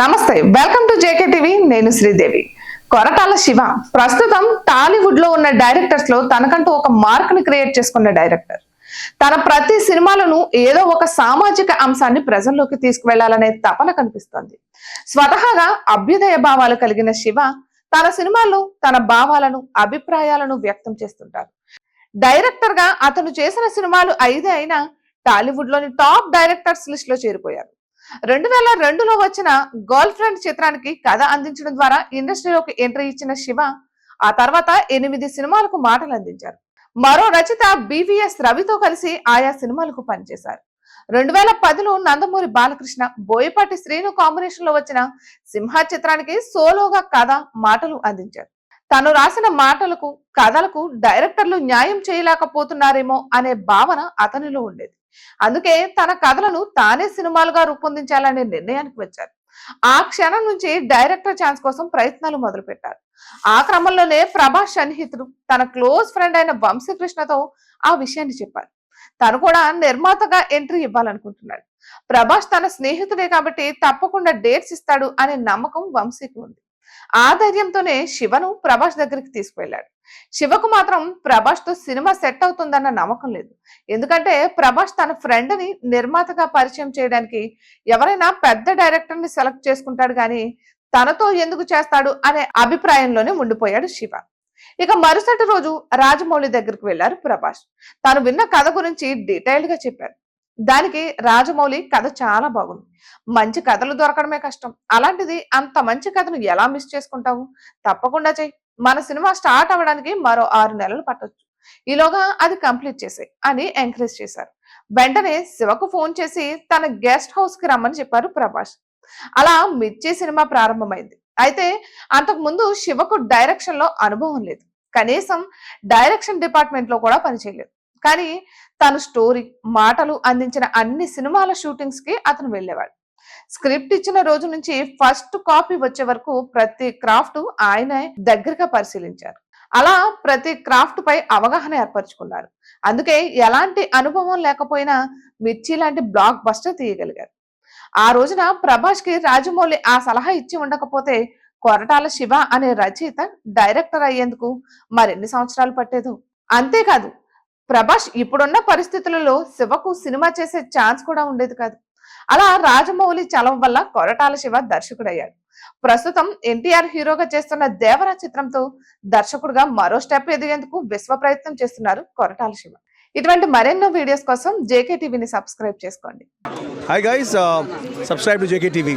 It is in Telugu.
నమస్తే వెల్కమ్ టు జేకే టీవీ నేను శ్రీదేవి. కొరటాల శివ ప్రస్తుతం టాలీవుడ్లో ఉన్న డైరెక్టర్స్లో తనకంటూ ఒక మార్క్ని క్రియేట్ చేసుకున్న డైరెక్టర్. తన ప్రతి సినిమాలను ఏదో ఒక సామాజిక అంశాన్ని ప్రజల్లోకి తీసుకువెళ్ళాలనే తపన కనిపిస్తోంది. స్వతహాగా అభ్యుదయ భావాలు కలిగిన శివ తన సినిమాల్లో తన భావాలను అభిప్రాయాలను వ్యక్తం చేస్తుంటారు. డైరెక్టర్గా అతను చేసిన సినిమాలు ఐదే అయినా టాలీవుడ్లోని టాప్ డైరెక్టర్స్ లిస్ట్లో చేరిపోయారు. రెండు వేల రెండులో వచ్చిన గర్ల్ ఫ్రెండ్ చిత్రానికి కథ అందించడం ద్వారా ఇండస్ట్రీలోకి ఎంట్రీ ఇచ్చిన శివ ఆ తర్వాత ఎనిమిది సినిమాలకు మాటలు అందించారు. మరో రచయిత బివిఎస్ రవితో కలిసి ఆయా సినిమాలకు పనిచేశారు. రెండు వేల పదిలో నందమూరి బాలకృష్ణ బోయపాటి శ్రీను కాంబినేషన్లో వచ్చిన సింహ చిత్రానికి సోలోగా కథ మాటలు అందించారు. తను రాసిన మాటలకు కథలకు డైరెక్టర్లు న్యాయం చేయలేకపోతున్నారేమో అనే భావన అతనిలో ఉండేది. అందుకే తన కథలను తానే సినిమాలుగా రూపొందించాలనే నిర్ణయానికి వచ్చారు. ఆ క్షణం నుంచి డైరెక్టర్ ఛాన్స్ కోసం ప్రయత్నాలు మొదలుపెట్టారు. ఆ క్రమంలోనే ప్రభాస్ సన్నిహితుడు తన క్లోజ్ ఫ్రెండ్ అయిన వంశీకృష్ణతో ఆ విషయాన్ని చెప్పారు. తను కూడా నిర్మాతగా ఎంట్రీ ఇవ్వాలనుకుంటున్నాడు. ప్రభాస్ తన స్నేహితుడే కాబట్టి తప్పకుండా డేట్స్ ఇస్తాడు అనే నమ్మకం వంశీకి ఉంది. ఆ ధైర్యంతోనే శివను ప్రభాస్ దగ్గరికి తీసుకువెళ్ళాడు. శివకు మాత్రం ప్రభాస్తో సినిమా సెట్ అవుతుందన్న నమ్మకం లేదు. ఎందుకంటే ప్రభాస్ తన ఫ్రెండ్ని నిర్మాతగా పరిచయం చేయడానికి ఎవరైనా పెద్ద డైరెక్టర్ని సెలెక్ట్ చేసుకుంటాడు కానీ తనతో ఎందుకు చేస్తాడు అనే అభిప్రాయంలోనే ఉండిపోయాడు శివ. ఇక మరుసటి రోజు రాజమౌళి దగ్గరికి వెళ్ళారు ప్రభాస్. తాను విన్న కథ గురించి డీటెయిల్డ్గా చెప్పారు. దానికి రాజమౌళి కథ చాలా బాగుంది. మంచి కథలు దొరకడమే కష్టం. అలాంటిది అంత మంచి కథను ఎలా మిస్ చేసుకుంటావు? తప్పకుండా చెయ్యి మన సినిమా స్టార్ట్ అవ్వడానికి మరో ఆరు నెలలు పట్టొచ్చు. ఈలోగా అది కంప్లీట్ చేసే అని ఎంకరేజ్ చేశారు. వెంటనే శివకు ఫోన్ చేసి తన గెస్ట్ హౌస్కి రమ్మని చెప్పారు ప్రభాస్. అలా మిర్చి సినిమా ప్రారంభమైంది. అయితే అంతకు ముందు శివకు డైరెక్షన్లో అనుభవం లేదు. కనీసం డైరెక్షన్ డిపార్ట్మెంట్లో కూడా పనిచేయలేదు. కానీ తను స్టోరీ మాటలు అందించిన అన్ని సినిమాల షూటింగ్స్కి అతను వెళ్ళేవాడు. స్క్రిప్ట్ ఇచ్చిన రోజు నుంచి ఫస్ట్ కాపీ వచ్చే వరకు ప్రతి క్రాఫ్ట్ ఆయన దగ్గరగా పరిశీలించారు. అలా ప్రతి క్రాఫ్ట్ పై అవగాహన ఏర్పరచుకున్నారు. అందుకే ఎలాంటి అనుభవం లేకపోయినా మిర్చి లాంటి బ్లాక్ బస్టర్ తీయగలిగారు. ఆ రోజున ప్రభాష్కి రాజమౌళి ఆ సలహా ఇచ్చి ఉండకపోతే కొరటాల శివ అనే రచయిత డైరెక్టర్ అయ్యేందుకు మరెన్ని సంవత్సరాలు పట్టేదో? అంతేకాదు ప్రభాస్ ఇప్పుడున్న పరిస్థితులలో శివకు సినిమా చేసే ఛాన్స్ కూడా ఉండేది కాదు. అలా రాజమౌళి చలవ వల్ల కొరటాల శివ దర్శకుడయ్యాడు. ప్రస్తుతం ఎన్టీఆర్ హీరోగా చేస్తున్న దేవరా చిత్రంతో దర్శకుడుగా మరో స్టెప్ ఎదిగేందుకు విశ్వ ప్రయత్నం చేస్తున్నారు కొరటాల శివ. ఇటువంటి మరెన్నో వీడియోస్ కోసం జేకే టీవీని సబ్స్క్రైబ్ చేసుకోండి. Hi guys subscribe to JK TV